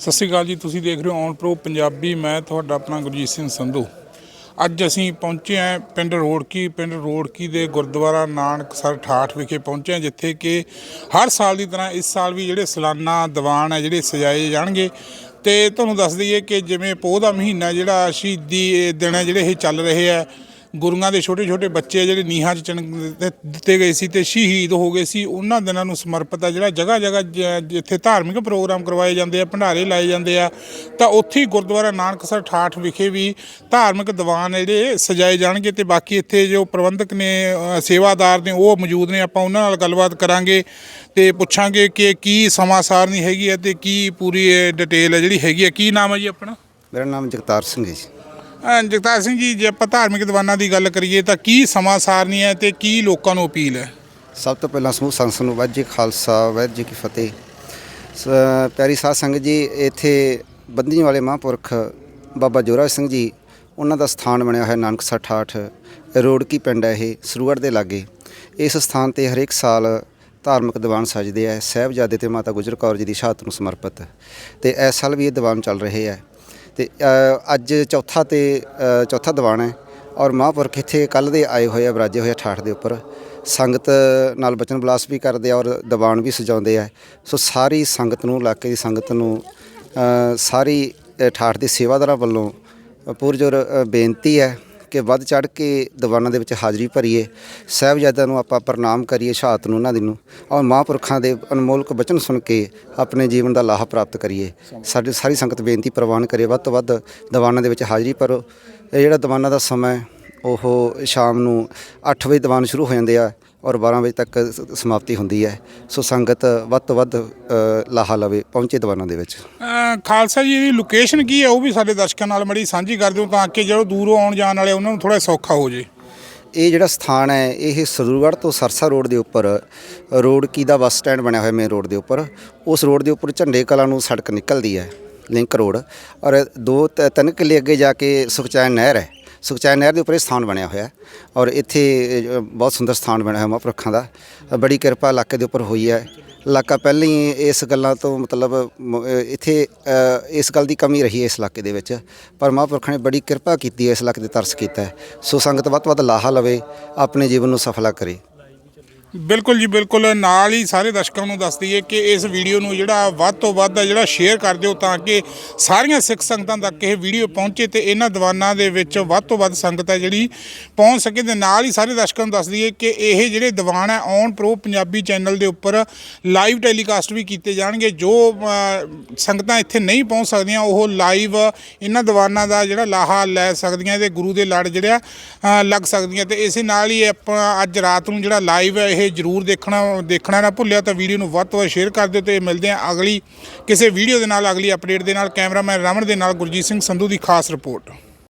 ਸਤਿ ਸ਼੍ਰੀ ਅਕਾਲ ਜੀ, ਤੁਸੀਂ ਦੇਖ ਰਹੇ ਹੋ ਔਨ ਪ੍ਰੋ ਪੰਜਾਬੀ, ਮੈਂ ਤੁਹਾਡਾ ਆਪਣਾ ਗੁਰਜੀਤ ਸਿੰਘ ਸੰਧੂ। ਅੱਜ ਅਸੀਂ ਪਹੁੰਚੇ ਹਾਂ ਪਿੰਡ ਰੋੜਕੀ ਪਿੰਡ ਰੋੜਕੀ ਦੇ ਗੁਰਦੁਆਰਾ ਨਾਨਕਸਰ ਠਾਠ ਵਿਖੇ ਪਹੁੰਚੇ ਹਾਂ, ਜਿੱਥੇ ਕਿ ਹਰ ਸਾਲ ਦੀ ਤਰ੍ਹਾਂ ਇਸ ਸਾਲ ਵੀ ਜਿਹੜੇ ਸਾਲਾਨਾ ਦੀਵਾਨ ਹੈ, ਜਿਹੜੇ ਸਜਾਏ ਜਾਣਗੇ। ਤੇ ਤੁਹਾਨੂੰ ਦੱਸ ਦਈਏ ਕਿ ਜਿਵੇਂ ਪੋਹ ਦਾ ਮਹੀਨਾ ਜਿਹੜਾ ਸ਼ਹੀਦੀ ਦਿਨ ਹੈ, ਜਿਹੜੇ ਇਹ ਚੱਲ ਰਹੇ ਆ ਗੁਰੂਆਂ ਦੇ ਛੋਟੇ ਛੋਟੇ ਬੱਚੇ ਜਿਹੜੇ ਨੀਹਾਂ 'ਚ ਚਿਣ ਦਿੱਤੇ- ਗਏ ਸੀ ਤੇ ਸ਼ਹੀਦ ਹੋ ਗਏ ਸੀ, ਉਹਨਾਂ ਦਿਨਾਂ ਨੂੰ ਸਮਰਪਿਤ ਆ ਜਿਹੜਾ ਜਗ੍ਹਾ ਜਗ੍ਹਾ ਜਿੱਥੇ ਧਾਰਮਿਕ ਪ੍ਰੋਗਰਾਮ ਕਰਵਾਏ ਜਾਂਦੇ ਆ, ਭੰਡਾਰੇ ਲਾਏ ਜਾਂਦੇ ਆ, ਤਾਂ ਉੱਥੇ ਹੀ ਗੁਰਦੁਆਰਾ ਨਾਨਕਸਰ ਠਾਠ ਵਿਖੇ ਵੀ ਧਾਰਮਿਕ ਦੀਵਾਨ ਜਿਹੜੇ ਸਜਾਏ ਜਾਣਗੇ ਤੇ ਬਾਕੀ ਇੱਥੇ ਜੋ ਪ੍ਰਬੰਧਕ ਨੇ ਸੇਵਾਦਾਰ ਨੇ ਉਹ ਮੌਜੂਦ ਨੇ, ਆਪਾਂ ਉਹਨਾਂ ਨਾਲ ਗੱਲਬਾਤ ਕਰਾਂਗੇ ਤੇ ਪੁੱਛਾਂਗੇ ਕਿ ਕੀ ਸਮਾਂ ਸਾਰਨੀ ਹੈਗੀ ਹੈ ਤੇ ਕੀ ਪੂਰੀ ਡਿਟੇਲ ਹੈ ਜਿਹੜੀ ਹੈਗੀ ਹੈ ਕੀ ਨਾਮ ਹੈ ਜੀ ਆਪਣਾ? ਮੇਰਾ ਨਾਮ ਜਗਤਾਰ ਸਿੰਘ ਹੈ ਜੀ। ਅ, ਜਗਤਾਰ ਸਿੰਘ ਜੀ ਜੇ ਆਪਾਂ ਧਾਰਮਿਕ ਦੀਵਾਨਾਂ ਦੀ ਗੱਲ ਕਰੀਏ ਤਾਂ ਕੀ ਸਮਾਂ ਸਾਰਨੀ ਹੈ ਤੇ ਕੀ ਲੋਕਾਂ ਨੂੰ ਅਪੀਲ ਹੈ? ਸਭ ਤੋਂ ਪਹਿਲਾਂ ਸਮੂਹ ਸੰਸਦ ਨੂੰ ਵਾਹਿਗੁਰੂ ਜੀ ਕਾ ਖਾਲਸਾ ਵਾਹਿਗੁਰੂ ਜੀ ਕੀ ਫਤਿਹ। ਸ- ਪਿਆਰੀ ਸਾਧ ਸੰਗਤ ਜੀ ਇੱਥੇ ਬੰਦੀਆਂ ਵਾਲੇ ਮਹਾਂਪੁਰਖ ਬਾਬਾ ਜੋਰਾ ਸਿੰਘ ਜੀ ਉਹਨਾਂ ਦਾ ਸਥਾਨ ਬਣਿਆ ਹੋਇਆ ਨਾਨਕਸਰ ਠਾਠ ਰੋੜਕੀ ਪਿੰਡ ਹੈ ਇਹ ਸਰੂਗੜ੍ਹ ਦੇ ਲਾਗੇ। ਇਸ ਸਥਾਨ ਤੇ ਹਰੇਕ ਸਾਲ ਧਾਰਮਿਕ ਦੀਵਾਨ ਸਜਦੇ ਆ ਸਾਹਿਬਜ਼ਾਦੇ ਤੇ ਮਾਤਾ ਗੁਜਰ ਕੌਰ ਜੀ ਦੀ ਸ਼ਹਾਦਤ ਨੂੰ ਸਮਰਪਿਤ। ਤੇ ਇਸ ਸਾਲ ਵੀ ਇਹ ਦੀਵਾਨ ਚੱਲ ਰਹੇ ਹੈ ਤੇ ਅੱਜ ਚੌਥਾ ਤੇ ਚੌਥਾ ਦੀਵਾਨ ਹੈ ਔਰ ਮਹਾਂਪੁਰਖ ਇੱਥੇ ਕੱਲ ਦੇ ਆਏ ਹੋਏ ਆ, ਬਰਾਜੇ ਹੋਏ ਆ ਠਾਠ ਦੇ ਉੱਪਰ। ਸੰਗਤ ਨਾਲ ਬਚਨ ਬਲਾਸ ਵੀ ਕਰਦੇ ਆ ਔਰ ਦੀਵਾਨ ਵੀ ਸਜਾਉਂਦੇ ਆ। ਸੋ ਸਾਰੀ ਸੰਗਤ ਨੂੰ, ਇਲਾਕੇ ਦੀ ਸੰਗਤ ਨੂੰ ਸਾਰੀ ਠਾਠ ਦੇ ਸੇਵਾਦਾਰਾਂ ਵੱਲੋਂ ਪੁਰਜੋਰ ਬੇਨਤੀ ਹੈ ਕਿ ਵੱਧ ਚੜ ਕੇ ਦੀਵਾਨਾਂ ਦੇ ਵਿੱਚ ਹਾਜ਼ਰੀ ਭਰੀਏ, ਸਾਹਿਬਜ਼ਾਦਿਆਂ ਨੂੰ ਆਪਾਂ ਪ੍ਰਣਾਮ ਕਰੀਏ, ਸ਼ਹਾਦਤ ਨੂੰ, ਉਹਨਾਂ ਦੀ ਨੂੰ, ਔਰ ਮਹਾਂਪੁਰਖਾਂ ਦੇ ਅਨਮੋਲਕ ਵਚਨ ਸੁਣ ਕੇ ਆਪਣੇ ਜੀਵਨ ਦਾ ਲਾਹਾ ਪ੍ਰਾਪਤ ਕਰੀਏ। ਸਾਡੀ ਸਾਰੀ ਸੰਗਤ ਬੇਨਤੀ ਪ੍ਰਵਾਨ ਕਰੇ, ਵੱਧ ਤੋਂ ਵੱਧ ਦੀਵਾਨਾਂ ਦੇ ਵਿੱਚ ਹਾਜ਼ਰੀ ਭਰੋ। ਇਹ ਜਿਹੜਾ ਦੀਵਾਨਾਂ ਦਾ ਸਮਾਂ ਉਹ ਸ਼ਾਮ ਨੂੰ 8 ਵਜੇ ਦੀਵਾਨ ਸ਼ੁਰੂ ਹੋ ਜਾਂਦੇ ਆ। ਔਰ 12 ਵਜੇ ਤੱਕ ਸ- ਸਮਾਪਤੀ ਹੁੰਦੀ ਹੈ। ਸੋ ਸੰਗਤ ਵੱਧ ਤੋਂ ਵੱਧ ਅ, ਲਾਹਾ ਲਵੇ ਪਹੁੰਚੇ ਦੀਵਾਨਾਂ ਦੇ ਵਿੱਚ। ਖਾਲਸਾ ਜੀ ਦੀ ਲੋਕੇਸ਼ਨ ਕੀ ਹੈ? ਉਹ ਵੀ ਸਾਡੇ ਦਰਸ਼ਕਾਂ ਨਾਲ ਮੜੀ ਸਾਂਝੀ ਕਰ ਦਿਓ ਤਾਂ ਕਿ ਜਦੋਂ ਦੂਰੋਂ ਆਉਣ ਜਾਣ ਵਾਲੇ ਉਹਨਾਂ ਨੂੰ ਥੋੜਾ ਸੌਖਾ ਹੋ ਜੇ। ਇਹ ਜਿਹੜਾ ਸਥਾਨ ਹੈ ਇਹ ਸਰੂਗੜ੍ਹ ਤੋਂ ਸਰਸਾ ਰੋਡ ਦੇ ਉੱਪਰ ਰੋਡ ਕੀ ਦਾ ਬੱਸ ਸਟੈਂਡ ਬਣਿਆ ਹੋਇਆ ਮੇਨ ਰੋਡ ਦੇ ਉੱਪਰ ਉਸ ਰੋਡ ਦੇ ਉੱਪਰ ਝੰਡੇ ਕਲਾਂ ਨੂੰ ਸੜਕ ਨਿਕਲਦੀ ਹੈ ਲਿੰਕ ਰੋਡ। ਔਰ ਦੋ ਤ- ਤਿੰਨ ਕਿੱਲੇ ਅੱਗੇ ਜਾ ਕੇ ਸੁਖਚੈਨ ਨਹਿਰ ਹੈ। ਸੁਖਚੈਨ ਨਹਿਰ ਦੇ ਉੱਪਰ ਇਹ ਸਥਾਨ ਬਣਿਆ ਹੋਇਆ ਔਰ ਇੱਥੇ ਬਹੁਤ ਸੁੰਦਰ ਸਥਾਨ ਬਣਿਆ ਹੋਇਆ ਮਹਾਂਪੁਰਖਾਂ ਦਾ। ਬੜੀ ਕਿਰਪਾ ਇਲਾਕੇ ਦੇ ਉੱਪਰ ਹੋਈ ਹੈ। ਇਲਾਕਾ ਪਹਿਲਾਂ ਹੀ ਇਸ ਗੱਲਾਂ ਤੋਂ ਮਤਲਬ ਇੱਥੇ ਇਸ ਗੱਲ ਦੀ ਕਮੀ ਰਹੀ ਹੈ ਇਸ ਇਲਾਕੇ ਦੇ ਵਿੱਚ। ਪਰ ਮਹਾਂਪੁਰਖਾਂ ਨੇ ਬੜੀ ਕਿਰਪਾ ਕੀਤੀ ਹੈ ਇਸ ਇਲਾਕੇ ਤੇ ਤਰਸ ਕੀਤਾ ਹੈ। ਸੋ ਸੰਗਤ ਵੱਧ ਤੋਂ ਵੱਧ ਲਾਹਾ ਲਵੇ, ਆਪਣੇ ਜੀਵਨ ਨੂੰ ਸਫਲਾ ਕਰੇ। ਬਿਲਕੁਲ ਜੀ, ਬਿਲਕੁਲ। ਨਾਲ ਹੀ ਸਾਰੇ ਦਰਸ਼ਕਾਂ ਨੂੰ ਦੱਸ ਦਈਏ ਕਿ ਇਸ ਵੀਡੀਓ ਨੂੰ ਜਿਹੜਾ ਵੱਧ ਤੋਂ ਵੱਧ ਜਿਹੜਾ ਸ਼ੇਅਰ ਕਰ ਦਿਓ ਤਾਂ ਕਿ ਸਾਰੀਆਂ ਸਿੱਖ ਸੰਗਤਾਂ ਤੱਕ ਇਹ ਵੀਡੀਓ ਪਹੁੰਚੇ ਤੇ ਇਹਨਾਂ ਦੀਵਾਨਾਂ ਦੇ ਵਿੱਚ ਵੱਧ ਤੋਂ ਵੱਧ ਸੰਗਤ ਹੈ ਜਿਹੜੀ ਪਹੁੰਚ ਸਕੇ ਤੇ ਨਾਲ ਹੀ ਸਾਰੇ ਦਰਸ਼ਕਾਂ ਨੂੰ ਦੱਸ ਦਈਏ ਕਿ ਇਹ ਜਿਹੜੇ ਦੀਵਾਨ ਹੈ ਔਨ ਪ੍ਰੋ ਪੰਜਾਬੀ ਚੈਨਲ ਦੇ ਉੱਪਰ ਲਾਈਵ ਟੈਲੀਕਾਸਟ ਵੀ ਕੀਤੇ ਜਾਣਗੇ। ਜੋ ਸੰਗਤਾਂ ਇੱਥੇ ਨਹੀਂ ਪਹੁੰਚ ਸਕਦੀਆਂ, ਉਹ ਲਾਈਵ ਇਹਨਾਂ ਦੀਵਾਨਾਂ ਦਾ ਜਿਹੜਾ ਲਾਹਾ ਲੈ ਸਕਦੀਆਂ ਤੇ ਗੁਰੂ ਦੇ ਲੜ ਜਿਹੜਾ ਲੱਗ ਸਕਦੀਆਂ ਤੇ ਇਸੇ ਨਾਲ ਹੀ ਆਪਾਂ ਅੱਜ ਰਾਤ ਨੂੰ ਜਿਹੜਾ ਲਾਈਵ ਹੈ ਇਹ ਜਰੂਰ ਦੇਖਣਾ ਦੇਖਣਾ ਨਾ ਭੁੱਲਿਆ ਤਾਂ ਵੀਡੀਓ ਨੂੰ ਵੱਧ ਤੋਂ ਵੱਧ ਸ਼ੇਅਰ ਕਰ ਦਿਓ ਤੇ ਮਿਲਦੇ ਹਾਂ ਅਗਲੀ ਕਿਸੇ ਵੀਡੀਓ ਦੇ ਨਾਲ, ਅਗਲੀ ਅਪਡੇਟ ਦੇ ਨਾਲ, ਕੈਮਰਾਮੈਨ ਰਮਨ ਦੇ ਨਾਲ ਗੁਰਜੀਤ ਸਿੰਘ ਸੰਧੂ ਦੀ ਖਾਸ ਰਿਪੋਰਟ